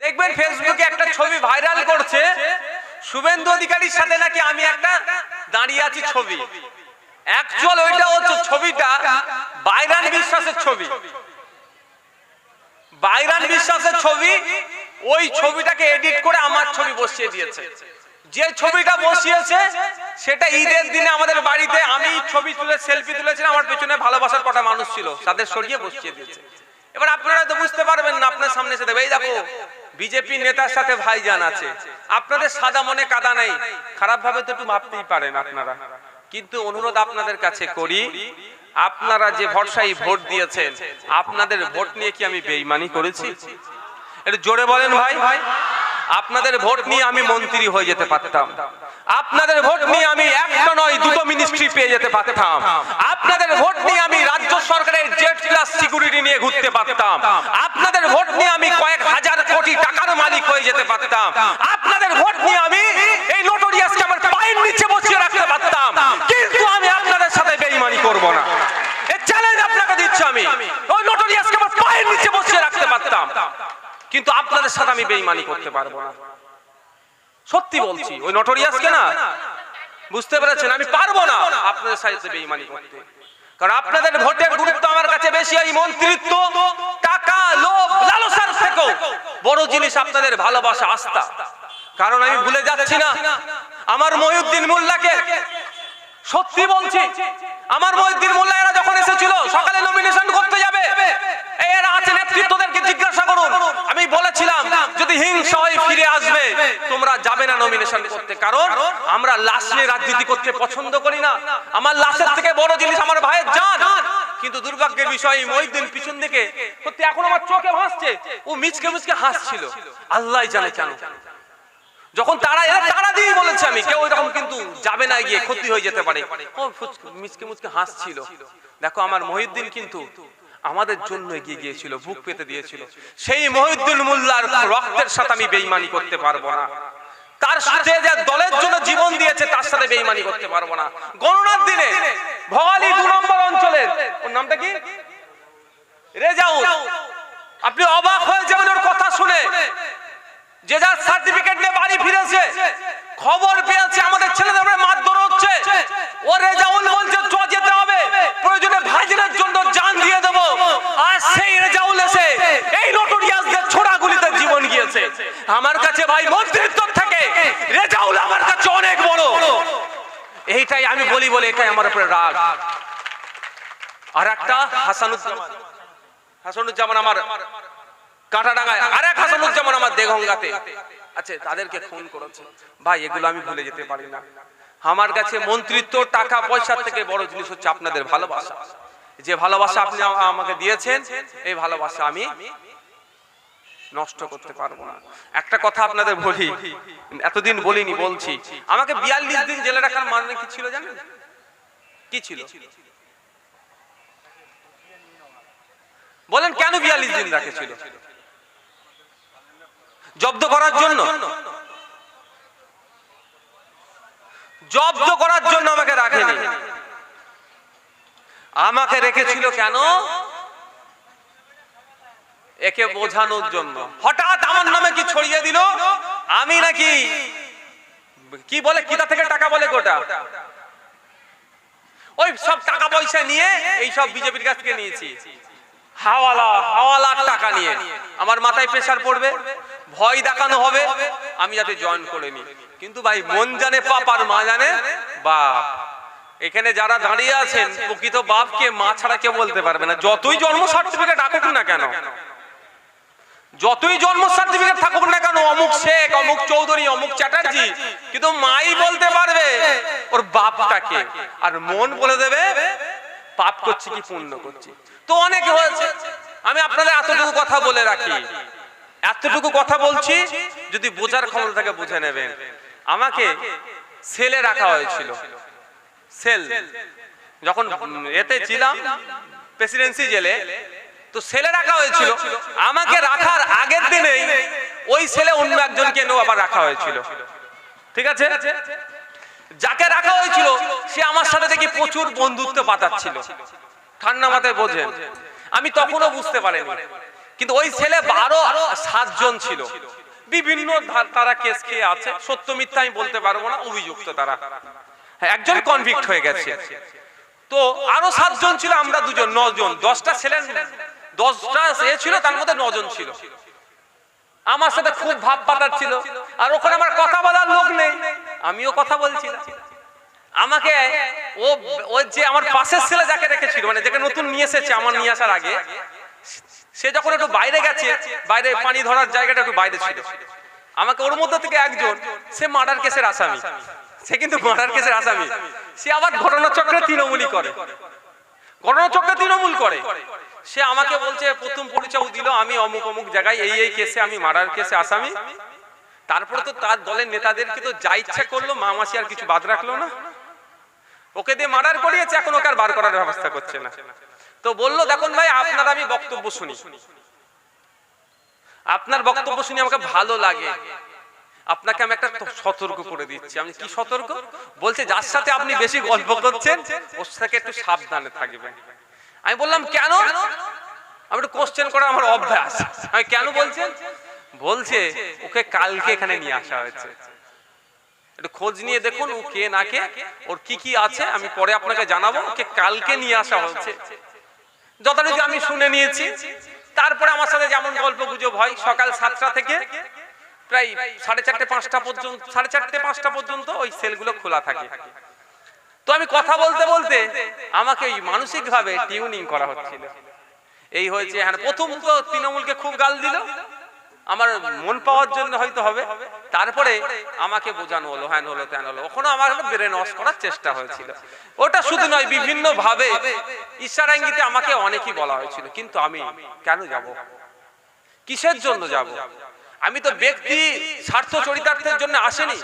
দেখবেন ফেসবুকে একটা ছবি ভাইরাল করছে। শুভেন্দু অধিকারীর সাথে নাকি আমি একটা দাঁড়িয়ে আছি ছবি। অ্যাকচুয়াল ওইটা হচ্ছে ছবিটা, বাইরান বিশ্বাসের ছবি। বাইরান বিশ্বাসের ছবি, ওই ছবিটাকে এডিট করে আমার ছবি বসিয়ে দিয়েছে। যে ছবিটা বসিয়েছে, সেটা ঈদের দিনে আমাদের বাড়িতে আমি ছবি তুলে সেলফি তুলেছিলাম, আমার পেছনে ভালোবাসার কটা মানুষ ছিল, তাদের সরিয়ে বসিয়ে দিয়েছে। এবার আপনারা তো বুঝতে পারবেন না, আপনার সামনে এসে দেবে। এই দেখো, বিজেপি নেতার সাথে ভাইজান আছে। আপনাদের সাদা মনে কাদা নেই। খারাপ ভাবে তো একটু ভাবতেই পারেন আপনারা। কিন্তু অনুরোধ আপনাদের কাছে করি, আপনারা যে ভরসায় ভোট দিয়েছেন, আপনাদের ভোট নিয়ে কি আমি বেইমানি করেছি? এটা জোরে বলেন ভাই। ভাই আপনাদের ভোট নিয়ে আমি মন্ত্রী হয়ে যেতে পারতাম। আপনাদের ভোট নিয়ে আমি একটা নয়, দুটো মিনিস্ট্রি পেয়ে যেতে পারতাম। আপনাদের ভোট নিয়ে আমি সিকিউরিটি নিয়ে ঘুরতে পারতাম। আপনাদের ভোট নিয়ে আমি কয়েক হাজার কোটি টাকার মালিক হয়ে যেতে পারতাম। আপনাদের ভোট নিয়ে আমি এই নোটোরিয়াসকে আমার পায়ের নিচে বসিয়ে রাখতে পারতাম। কিন্তু আমি আপনাদের সাথে বেইমানি করব না। চ্যালেঞ্জ আপনাকে দিচ্ছি আমি। ওই আমার বসিয়ে রাখতে পারতাম। কিন্তু আপনাদের সাথে আমি বেইমানি করতে পারব না। সত্যি বলছি, ওই নটোরিয়াসকে না? বুঝতে পেরেছেন? আমি পারব না আপনাদের সাথে বেইমানি করতে। কারণ আপনাদের ভোটের গুরুত্ব আমার কাছে বেশি এই মন্ত্রিত্ব টাকা লোভ লালসার থেকেও বড় জিনিস আপনাদের ভালোবাসা আস্থা। কারণ আমি ভুলে যাচ্ছি না। আমার মহিউদ্দিন মোল্লাকে সত্যি বলছি, আমার মহিউদ্দিন মোল্লা এরা যখন এসেছিল, সকালে নমিনেশন করতে যাবে। এরা আছে নেতৃত্বদেরকে জিজ্ঞাসা করুন। আমি বলেছিলাম, যদি হিংসা হয়ে ফিরে আসবে, তোমরা যাবে না নমিনেশন করতে। কারণ আমরা লাশ নিয়ে রাজনীতি করতে পছন্দ করি না। আমার লাশের থেকে বড় জিনিস আমার ভাইয়ের জান। কিন্তু দুর্ভাগ্যের বিষয় মহিউদ্দিন পিছন দিকে সত্যি এখন আমার চোখে ভাসছে। ও মিচকে মিচকে হাসছিল। আল্লাহ জানে কেন। যখন তারা এরা তারা দিয়ে বলেছে আমি কেউ এরকম কিন্তু যাবে না গিয়ে ক্ষতি হয়ে যেতে পারে। ও মিচকে মুচকে হাসছিল। দেখো আমার মহিউদ্দিন কিন্তু আমাদের জন্য এগিয়ে গিয়েছিল বুক পেতে দিয়েছিল। সেই মহিউদ্দিন মোল্লার রক্তের সাথে আমি বেইমানি করতে পারব না। তার সাথে যে দলের জন্য জীবন দিয়েছে তার সাথে বেইমানি করতে পারব না। গণনার দিনে ভগালী দু নম্বর অঞ্চলের ওর নামটা কি রেজাউল আপনি অবাক হয়ে যাবেন ওর কথা শুনে যে যার সার্টিফিকেট নিয়ে বাড়ি ফিরেছে খবর পেয়েছে, আমাদের ছেলেদের মারধর হচ্ছে। ও রেজাউল বলছে চ যেতে হবে। প্রয়োজনে ভাইজনের জন্য জান দিয়ে দেব। আর সেই রেজাউল এসে এই নোটোরিয়াসদের ছোড়া গুলিতে জীবন গিয়েছে। আমার কাছে ভাই মন্ত্রিত্ব থেকে রেজাউল আমার কাছে অনেক বড়। এইটাই আমি বলি বলে এটাই আমার উপরে রাগ। আর একটা হাসানুজ্জামান। হাসানুজ্জামান আমার কাঁটাডাঙ্গায় আর এক হাসানুজ্জামান আমার দেগঙ্গাতে। আচ্ছা তাদেরকে খুন করেছে। ভাই, এগুলো আমি ভুলে যেতে পারি না। আমার কাছে মন্ত্রিত্ব, টাকা পয়সা থেকে বড় জিনিস হচ্ছে আপনাদের ভালোবাসা। যে ভালোবাসা আপনি আমাকে দিয়েছেন, এই ভালোবাসা আমি নষ্ট করতে পারব না। একটা কথা আপনাদের বলি, এতদিন বলিনি, বলছি। আমাকে বিয়াল্লিশ দিন জেলে রাখার মানে কি ছিল জানেন? কি ছিল? বলেন, কেন বিয়াল্লিশ দিন রাখেছিল জব্দ করার জন্য। জব্দ করার জন্য আমাকে রাখেনি। আমাকে রেখেছিল কেন? একে বোঝানোর জন্য। হঠাৎ আমার নামে কি ছড়িয়ে দিল? আমি নাকি কি বলে, কিতা থেকে টাকা বলে গোটা? ওই সব টাকা পয়সা নিয়ে এই সব বিজেপির কাছ থেকে নিয়েছি। হাওয়ালা, হাওয়ালার টাকা নিয়ে। আমার মাথায় প্রেসার পড়বে, ভয় দেখানো হবে, আমি যাতে জয়েন করে নি কিন্তু ভাই, মন জানে পাপ আর মা জানে বাপ। এখানে যারা দাঁড়িয়ে আছেন, প্রকৃত বাপকে মা ছাড়া কেউ বলতে পারবে না। যতই জন্ম সার্টিফিকেট রাখুক না কেন, যতই জন্ম সার্টিফিকেট থাকুক না কেন, অমুক শেখ, অমুক চৌধুরী, অমুক চ্যাটার্জি, কিন্তু মাই বলতে পারবে, ওর বাপটাকে। আর মন বলে দেবে পাপ করছি কি পুণ্য করছি? তো অনেকে হয়েছে আমি আপনাদের এতটুকু কথা বলে রাখি। এতটুকু কথা বলছি, যদি বোঝার ক্ষমতা থাকে বুঝে নেবেন। আমাকে সেলে রাখা হয়েছিল। সেল। যখন এতে ছিলাম, প্রেসিডেন্সি জেলে, তো সেলে রাখা হয়েছিল। আমাকে রাখার আগের দিনেই ওই সেলে অন্য একজনকে এনেও আবার রাখা হয়েছিল। ঠিক আছে? যাকে রাখা হয়েছিল সে আমার সাথে দেখি প্রচুর বন্ধুত্ব পাতাচ্ছিল। ঠান্ডা মাথায় বোঝেন আমি তখনও বুঝতে পারিনি। কিন্তু ওই ছেলে বারো সাতজন ছিল। বিভিন্ন তারা কেস খেয়ে আছে সত্য মিথ্যা আমি বলতে পারব না অভিযুক্ত তারা। হ্যাঁ, একজন কনভিক্ট হয়ে গেছে। তো আরও সাতজন ছিল আমরা দুজন নজন দশটা ছেলে দশটা এ ছিল তার মধ্যে নজন ছিল। আমার সাথে খুব ভাব পাতার ছিল। আর ওখানে আমার কথা বলার লোক নেই। আমিও কথা বলছি আমাকে ও ও যে আমার পাশের ছেলে যাকে রেখেছিল মানে যাকে নতুন নিয়ে এসেছে আমার নিয়ে আসার আগে, সে যখন একটু বাইরে গেছে, বাইরে পানি ধরার জায়গাটা একটু বাইরে ছিল। আমাকে ওর মধ্যে থেকে একজন, সে মার্ডার কেসের আসামি। সে কিন্তু মার্ডার কেসের আসামি। সে আবার ঘটনাচক্রে তৃণমূলই করে। ঘটনাচক্রে তৃণমূল করে। সে আমাকে বলছে, প্রথম পরিচয় দিল, আমি অমুক অমুক জায়গায় এই এই কেসে আমি মার্ডার কেসে আসামি। তারপরে তো তার দলের নেতাদেরকে তো যা ইচ্ছা করল মা মাসি আর কিছু বাদ রাখল না। ওকে দিয়ে মার্ডার করিয়েছে, এখন ওকে আর বার করার ব্যবস্থা করছে না। তো বলল, দেখুন ভাই, আপনার আমি বক্তব্য শুনি। আপনার বক্তব্য শুনি আমাকে ভালো লাগে। আপনাকে আমি একটা সতর্ক করে দিচ্ছি। আমি, কি সতর্ক? বলছে, যার সাথে আপনি বেশি গল্প করছেন, ওর থেকে একটু সাবধানে থাকবেন। আমি বললাম, কেন? আমি একটু কোশ্চেন করা আমার অভ্যাস। আমি কেন বলছেন বলছে, ওকে কালকে এখানে নিয়ে আসা হয়েছে। একটু খোঁজ নিয়ে দেখুন ও কে না কে, ওর কি কি আছে, আমি পরে আপনাকে জানাব ওকে কালকে নিয়ে আসা হচ্ছে যথারীতি আমি শুনে নিয়েছি। তারপরে আমার সাথে যেমন গল্প গুজব হয়, সকাল সাতটা থেকে প্রায় সাড়ে চারটে পাঁচটা পর্যন্ত, সাড়ে চারটে পাঁচটা পর্যন্ত ওই সেলগুলো খোলা থাকে। তো আমি কথা বলতে বলতে আমাকে মানসিক ভাবে টিউনিং করা হচ্ছিল। এই হয়েছে হ্যাঁ প্রথম তো তৃণমূলকে খুব গাল দিল। আমার মন পাওয়ার জন্য হয়তো হবে। তারপরে আমাকে বোঝানো হলো হ্যান হলো, ত্যান হলো। ওখানে আমার ব্রেন ওয়াশ করার চেষ্টা হয়েছিল। ওটা শুধু নয় বিভিন্ন ভাবে ঈশ্বরাঙ্গিতে আমাকে অনেকই বলা হয়েছিল, কিন্তু আমি কেন যাব? কিসের জন্য যাব? আমি তো ব্যক্তি, স্বার্থ চরিতার্থের জন্য আসেনি।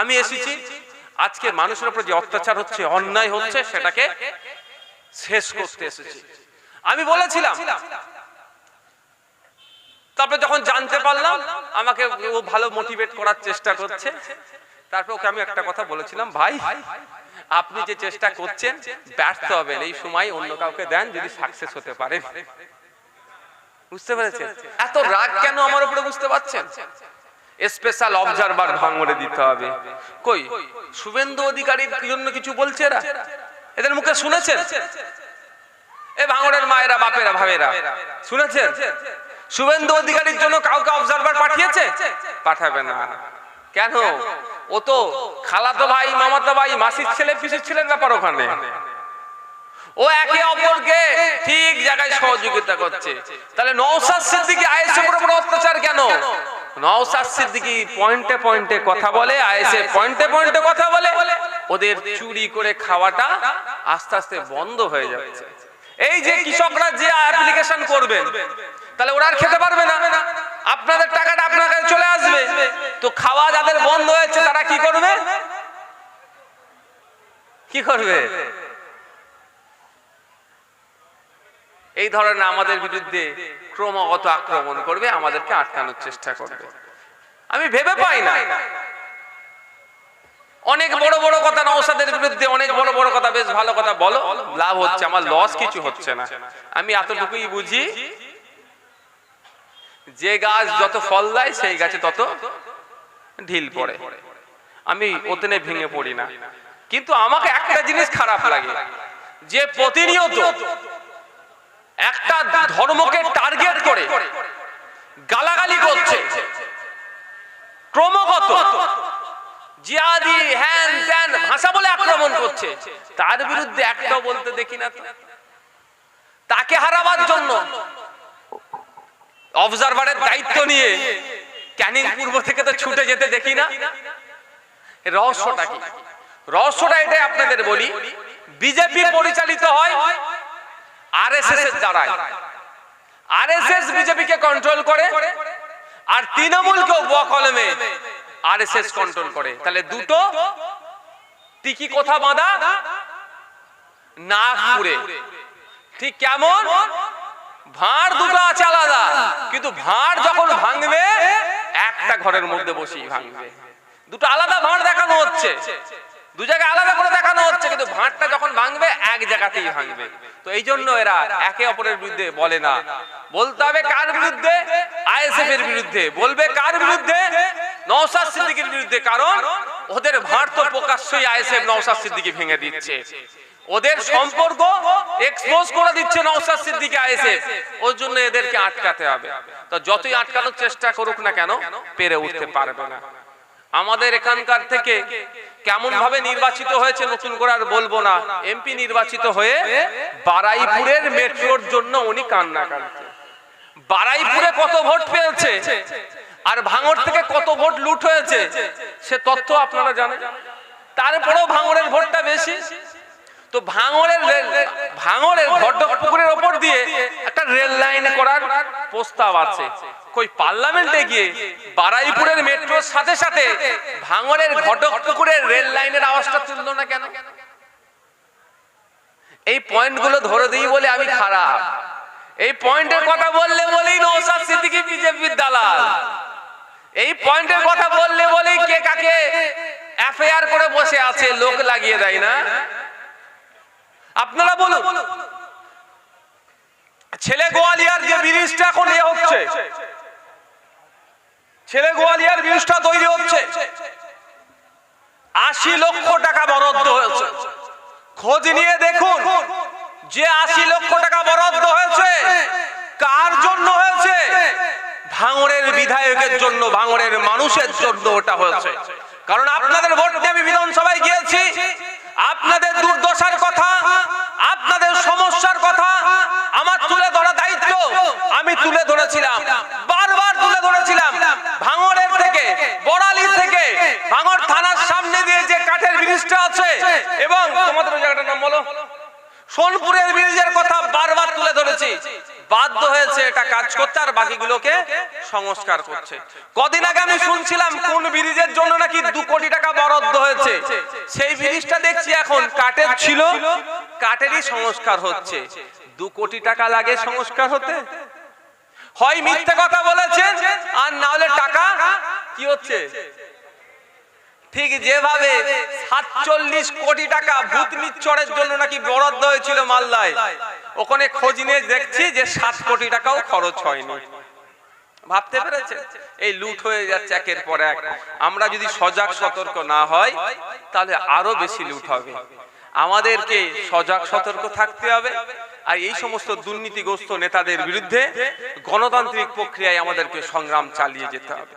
আমি এসেছি আজকে মানুষের উপর যে অত্যাচার হচ্ছে, অন্যায় হচ্ছে, সেটাকে শেষ করতে এসেছি। আমি বলেছিলাম, তারপরে যখন জানতে পারলাম, আমাকে ও ভালো মোটিভেট করার চেষ্টা করছে। তারপর ওকে আমি একটা কথা বলেছিলাম, ভাই, আপনি যে চেষ্টা করছেন, ব্যর্থ হবেন। এই সময় অন্য কাউকে দেন যদি সাকসেস হতে পারে। বুঝতে পেরেছেন? এত রাগ কেন আমার উপরে বুঝতে পারছেন? স্পেশাল অবজারভার ভাঙড়ে দিতে হবে। কই? শুভেন্দু অধিকারীর জন্য কিছু বলছে এরা? এদের মুখে শুনেছেন এ ভাঙড়ের মায়েরা বাপেরা ভাবেরা শুনেছেন শুভেন্দু অধিকারীর জন্য কাউকে অবজারভার পাঠিয়েছে? পাঠাবে না। কেন? ও তো খালাতো ভাই মামাতো ভাই মাসির ছেলে পিসির ছেলের ব্যাপার ওখানে? ও একে অপরকে ঠিক জায়গায় সহযোগিতা করছে। তাহলে নওসাদ সিদ্দিকী আয়েসের উপর উপর নওসাদ সিদ্দিকী পয়েন্টে পয়েন্টে কথা বলে আয়েসে পয়েন্টে পয়েন্টে কথা বলে। ওদের চুরি করে খাওয়াটা আস্তে আস্তে বন্ধ হয়ে যাচ্ছে। এই যে কৃষকরা যে অ্যাপ্লিকেশন করবেন তাহলে ওরা আর খেতে পারবে না। আপনাদের টাকাটা আপনার কাছে চলে আসবে। তো খাওয়া যাদের বন্ধ হয়েছে, তারা কি করবে? কি করবে? এই ধরনের আমাদের বিরুদ্ধে ক্রমাগত আক্রমণ করবে, আমাদেরকে আটকানোর চেষ্টা করবে। আমি ভেবে পাই না। অনেক বড় বড় কথা নওসাদের বিরুদ্ধে, অনেক বড় বড় কথা, বেশ ভালো কথা বলো, লাভ হচ্ছে, আমার লস কিছু হচ্ছে না। আমি এতটুকুই বুঝি, যে গাছ যত ফল দেয়, সেই গাছে তত ঢিল পড়ে। আমি ওতেনে ভেঙে পড়ি না। কিন্তু আমাকে একটা জিনিস খারাপ লাগে, যে প্রতিনিয়ত একটা ধর্মকে টার্গেট করে, গালাগালি করছে। ক্রমাগত জিয়াদি হ্যান ত্যান ভাষা বলে আক্রমণ করছে। তার বিরুদ্ধে একটাও বলতে দেখি না তাকে হারাবার জন্য অবজারভারের দায়িত্ব নিয়ে ক্যানিং পূর্ব থেকে তো ছুটে যেতে দেখি না। রহস্যটা কি? রহস্যটা এটাই আপনাদের বলি, বিজেপি পরিচালিত হয় আরএসএস এর দ্বারাই আরএসএস বিজেপিকে কন্ট্রোল করে আর তৃণমূলকেও বকলমে আরএসএস কন্ট্রোল করে। তাহলে দুটো টিকি কোথা বাঁধা? নাগপুরে। ঠিক কেমন? ভাঁড় দুটো আছে আলাদা। কিন্তু ভাঁড় যখন ভাঙবে একটা ঘরের মধ্যে বসেই ভাঙবে। দুটো আলাদা ভাঁড় দেখানো হচ্ছে। দু জায়গায় আলাদা করে দেখানো হচ্ছে, কিন্তু ভাঁটটা যখন ভাঙবে, এক জায়গাতেই ভাঙবে। তো এই জন্য এরা একে অপরের বিরুদ্ধে বলে না। বলতে হবে কার বিরুদ্ধে? আইএসএফ এর বিরুদ্ধে। বলবে কার বিরুদ্ধে? নওশাদ সিদ্দিকীর বিরুদ্ধে, কারণ ওদের ভাঁট তো প্রকাশ্যই আইএসএফ নওশাদ সিদ্দিকী ভেঙে দিচ্ছে। ওদের সম্পর্ক এক্সপোজ করে দিচ্ছে নওশাদ সিদ্দিকী আইএসএফ। ওর জন্য এদেরকে আটকাতে হবে। তো যতই আটকানোর চেষ্টা করুক না কেন, পেরে উঠতে পারবে না। আমাদের এখানকার থেকে কেমন ভাবে নির্বাচিত হয়েছে নতুন করে আর বলব না। এমপি নির্বাচিত হয়ে বারাইপুরের মেট্রোর জন্য উনি কান্না কাঁদছে বারাইপুরে কত ভোট পেয়েছে? আর ভাঙর থেকে কত ভোট লুট হয়েছে? সে তথ্য আপনারা জানেন। তারপরেও ভাঙরের ভোটটা বেশি। তো ভাঙরের রেল ভাঙরের ঘটক পুকুরের ওপর দিয়ে একটা রেল লাইন করার প্রস্তাব আছে। কই, পার্লামেন্টে গিয়ে বারাইপুরের মেট্রোর সাথে সাথে ভাঙরের ঘটক রেল লাইনের আওয়াজটা তুললো না কেন? এই পয়েন্টগুলো ধরে দিই বলে আমি খারাপ। এই পয়েন্টের কথা বললে বলেই নৌসাদ সিদ্দিকী বিজেপির দালাল। এই পয়েন্টের কথা বললে বলেই কে কাকে এফআইআর করে বসে আছে, লোক লাগিয়ে দেয় না? আপনারা বলুন। ছেলে গোয়ালিয়ার যে ব্রিজটা এখন এ হচ্ছে ছেলে গোয়ালিয়ার ব্রিজটা তৈরি হচ্ছে আশি লক্ষ টাকা বরাদ্দ হয়েছে। খোঁজ নিয়ে দেখুন যে আশি লক্ষ টাকা বরাদ্দ হয়েছে কার জন্য হয়েছে? ভাঙড়ের বিধায়কের জন্য ভাঙড়ের মানুষের জন্য ওটা হয়েছে। কারণ আপনাদের ভোট দিয়ে আমি বিধানসভায় গিয়েছি আপনাদের দুর্দশার কথা আপনাদের সমস্যার কথা আমার তুলে ধরা দায়িত্ব আমি তুলে ধরেছিলাম বারবার তুলে ধরেছিলাম ভাঙড়ের থেকে বড়ালি থেকে ভাঙড় থানার সামনে দিয়ে যে কাঠের ব্রিজটা আছে এবং তোমাদের ওই জায়গাটার নাম বলো সোনপুরের ব্রিজের কথা বারবার তুলে ধরেছি বাধ্য হয়েছে এটা কাজ করতে আর বাকিগুলোকে সংস্কার করছে। কদিন আগে আমি শুনছিলাম কোন ব্রিজের জন্য নাকি দু কোটি টাকা বরাদ্দ হয়েছে। সেই ব্রিজটা দেখছি এখন কাঠের ছিল, কাঠেরই সংস্কার হচ্ছে। দু কোটি টাকা লাগে সংস্কার হতে? হয় মিথ্যে কথা বলেছেন, আর না হলে টাকা কি হচ্ছে? ঠিক যেভাবে সাতচল্লিশ কোটি টাকা ভূতনির চড়ের জন্য নাকি বরাদ্দ হয়েছিল মালদায় ওখানে খোঁজ নিয়ে দেখছি যে সাত কোটি টাকাও খরচ হয়নি। ভাবতে পেরেছে এই লুট হয়ে যাচ্ছে একের পর এক। আমরা যদি সজাগ সতর্ক না হয়, তাহলে আরও বেশি লুট হবে। আমাদেরকে সজাগ সতর্ক থাকতে হবে। আর এই সমস্ত দুর্নীতিগ্রস্ত নেতাদের বিরুদ্ধে গণতান্ত্রিক প্রক্রিয়ায় আমাদেরকে সংগ্রাম চালিয়ে যেতে হবে।